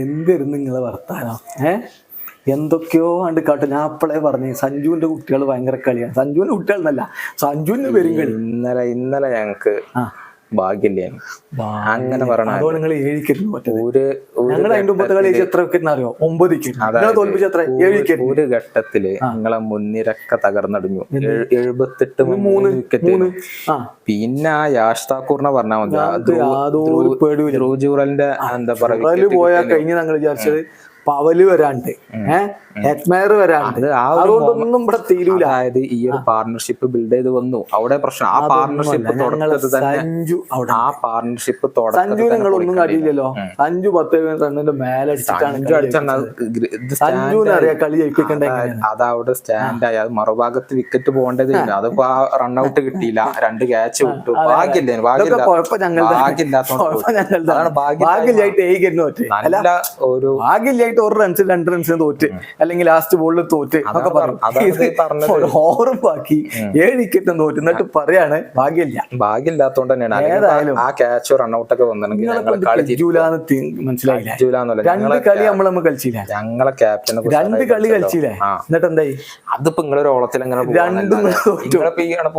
എന്തായിരുന്നു നിങ്ങളെ വർത്താനം ഏ? എന്തൊക്കെയോ കണ്ട് കാട്ടും. ഞാൻ അപ്പോഴേ പറഞ്ഞു സഞ്ജുവിന്റെ കുട്ടികൾ ഭയങ്കര കളിയാണ്. സഞ്ജുവിന്റെ കുട്ടികൾ എന്നല്ല സഞ്ജുവിന്റെ പേരും കളി. ഇന്നലെ ഇന്നലെ ഞങ്ങക്ക് ആ. ഭാഗ്യല്ലേ അങ്ങനെ ഒരു ഘട്ടത്തിൽ നിങ്ങളെ മുൻനിരക്ക തകർന്നടിഞ്ഞു. എഴു- എഴുപത്തെട്ട് മൂന്ന് വിക്കറ്റ് പിന്നെ ആ യാഷ് താക്കൂറിനെ പറഞ്ഞാൽ മതി. ധ്രുവ് ജൂറലിന്റെ എന്താ പറയുക പോയാൽ കഴിഞ്ഞ് ഞങ്ങൾ വിചാരിച്ചത് പവൽ വരാണ്ട്. ഏഹ് ഹെറ്റ്മയർ വരാണ്ട്. അതുകൊണ്ടൊന്നും ഇവിടെ തീരൂല. അതായത് ഈ ഒരു പാർട്ണർഷിപ്പ് ബിൽഡ് ചെയ്ത് വന്നു. അവിടെ പ്രശ്നം. ആ പാർട്ണർഷിപ്പ് സഞ്ജു അവിടെ. ആ പാർട്ണർഷിപ്പ് സഞ്ജു നിങ്ങൾ ഒന്നും അടിയില്ലല്ലോ സഞ്ജു പത്ത് റണ്ണിന്റെ മേലെ. സഞ്ജുവിനെ അറിയാം കളി ജയിപ്പിക്കണ്ടേ അതവിടെ സ്റ്റാൻഡ് ആയി. അത് മറുഭാഗത്ത് വിക്കറ്റ് പോകേണ്ടത് അതിപ്പോ ആ റണ്ണൌട്ട് കിട്ടിയില്ല. രണ്ട് ക്യാച്ച് വിട്ടു. ഭാഗ്യല്ലേ ഭാഗ്യമില്ലാത്ത ഭാഗ്യമില്ലായിട്ട് ഒരു ഭാഗ്യമില്ലായിട്ട് ഒരു റൺസ് രണ്ട് റൺസിന് തോറ്റ്. അല്ലെങ്കിൽ ലാസ്റ്റ് ബോളിൽ തോറ്റ് എന്നൊക്കെ പറഞ്ഞു. ഓവറും ബാക്കി. ഏഴ് വിക്കറ്റും തോറ്റ്. എന്നിട്ട് പറയാണ് ഭാഗ്യമില്ല. ഭാഗ്യമില്ലാത്തോണ്ട് തന്നെയാണ്. ആ ക്യാച്ച് റണ്ണൌട്ട് ഒക്കെ വന്നിട്ടുണ്ടെങ്കിൽ മനസ്സിലായില്ലേ? രണ്ട് കളി നമ്മൾ നമ്മൾ കളിച്ചില്ല. ഞങ്ങളെ ക്യാപ്റ്റനെ രണ്ട് കളി കളിച്ചില്ല. എന്നിട്ട് എന്തായി? അതിപ്പോ നിങ്ങളൊരു ഓളത്തിൽ എങ്ങനെ രണ്ടും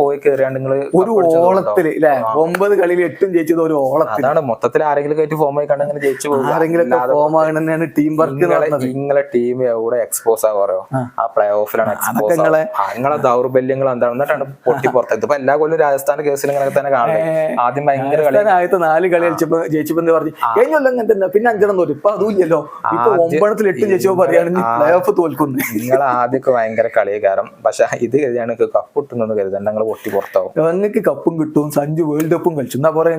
പോയി കയറിയാണ്ട് നിങ്ങൾ ഒരു ഓളത്തിൽ ല്ലേ? ഒമ്പത് കളിയിൽ എട്ടും ജയിച്ചത് ഒരു ഓളത്തിൽ. അതാണ്. മൊത്തത്തിൽ ആരെങ്കിലും കയറ്റി ഫോം ആയി കണ്ടെങ്കിൽ ജയിച്ചു ആരെങ്കിലും ഫോം ആകണമെന്നാണ് ടീം വർക്ക് നിങ്ങളെ ടീം എവിടെ എക്സ്പോസ് ആവാറോ? ആ. പ്ലേ ഓഫിലാണ് എക്സ്പോസ് നിങ്ങളെ- ദൗർബല്യങ്ങൾ എന്താണ്? എന്നിട്ടാണ് പൊട്ടി പുറത്തത് ഇപ്പൊ എല്ലാ കൊല്ലം രാജസ്ഥാൻ കേസിൽ ഇങ്ങനെ തന്നെ കാണുന്നത് ആദ്യം ഭയങ്കര കളി. ആദ്യത്തെ നാല് കളി കളിച്ചപ്പോ ജയിച്ചപ്പോ എന്ന് പറഞ്ഞു? കഴിഞ്ഞല്ലോ അങ്ങനെ തന്നെ. പിന്നെ അഞ്ചെണ്ണം തോറ്റു. ഇപ്പൊ അതുമില്ലല്ലോ ഇപ്പൊ ഒമ്പണത്തിൽ എട്ട് ജയിച്ചപ്പോ പറയുകയാണെങ്കിൽ പ്ലേ ഓഫ് തോൽക്കുന്നു. നിങ്ങൾ ആദ്യമൊക്കെ ഭയങ്കര കളികാരം പക്ഷെ ഇത് കരുതിയാണ് കപ്പ് കിട്ടുന്നു കരുതണ്ട നിങ്ങൾ പൊട്ടി പുറത്താവും ഞങ്ങൾക്ക് കപ്പും കിട്ടും. സഞ്ജു വേൾഡ് കപ്പും കളിച്ചു. എന്നാ പറയാ